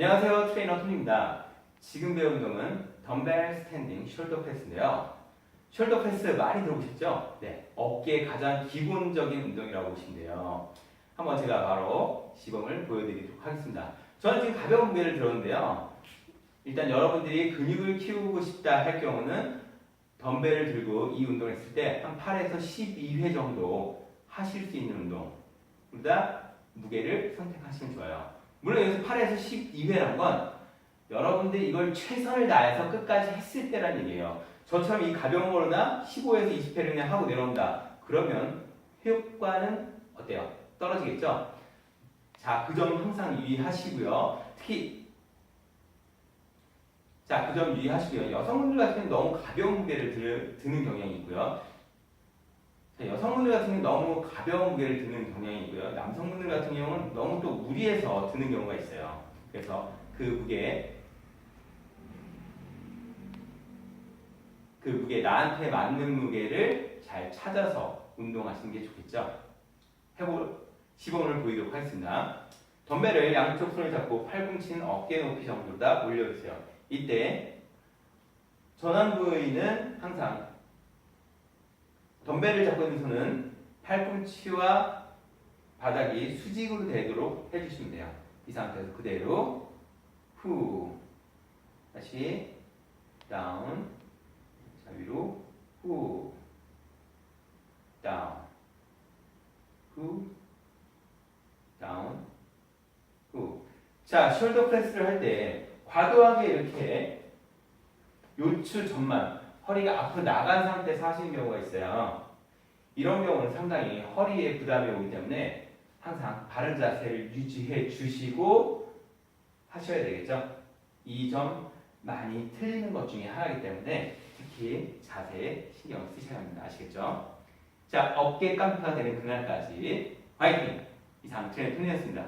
안녕하세요. 트레이너 톰입니다. 지금 배운 운동은 덤벨 스탠딩 숄더 프레스인데요. 숄더 프레스 많이 들어보셨죠? 네. 어깨의 가장 기본적인 운동이라고 보시면 돼요. 한번 제가 바로 시범을 보여드리도록 하겠습니다. 저는 지금 가벼운 무게를 들었는데요. 일단 여러분들이 근육을 키우고 싶다 할 경우는 덤벨을 들고 이 운동을 했을 때 한 8에서 12회 정도 하실 수 있는 운동. 보다 무게를 선택하시면 좋아요. 물론 여기서 8에서 12회란 건 여러분들이 이걸 최선을 다해서 끝까지 했을 때란 얘기예요. 저처럼 이 가벼운 거로나 15에서 20회를 그냥 하고 내려온다. 그러면 효과는 어때요? 떨어지겠죠? 자, 그 점 항상 유의하시고요. 특히 자, 그 점 유의하시고요. 여성분들 같은 경우는 너무 가벼운 무게를 들, 드는 경향이 있고요. 자, 여성분들 같은 경우는 너무 가벼운 무게를 드는 경향이 있고요. 남성분들 같은 경우는 너무 또 무리해서 드는 경우가 있어요. 그래서 그 무게 그 무게 나한테 맞는 무게를 잘 찾아서 운동하시는 게 좋겠죠. 해볼 시범을 보이도록 하겠습니다. 덤벨을 양쪽 손을 잡고 팔꿈치는 어깨 높이 정도다 올려주세요. 이때 전완 부위는 항상 덤벨을 잡고 있는 손은 팔꿈치와 바닥이 수직으로 되도록 해주시면 돼요. 이 상태에서 그대로 후 다시 다운 자 위로 후 다운 후 다운 후 자, 숄더 프레스를 할 때 과도하게 이렇게 요추 전만 허리가 앞으로 나간 상태에서 하시는 경우가 있어요. 이런 경우는 상당히 허리에 부담이 오기 때문에 항상 바른 자세를 유지해 주시고 하셔야 되겠죠. 이 점 많이 틀리는 것 중에 하나이기 때문에 특히 자세에 신경 쓰셔야 합니다. 아시겠죠? 자, 어깨 깡패가 되는 그날까지 화이팅! 이상 트레이너 톤이었습니다.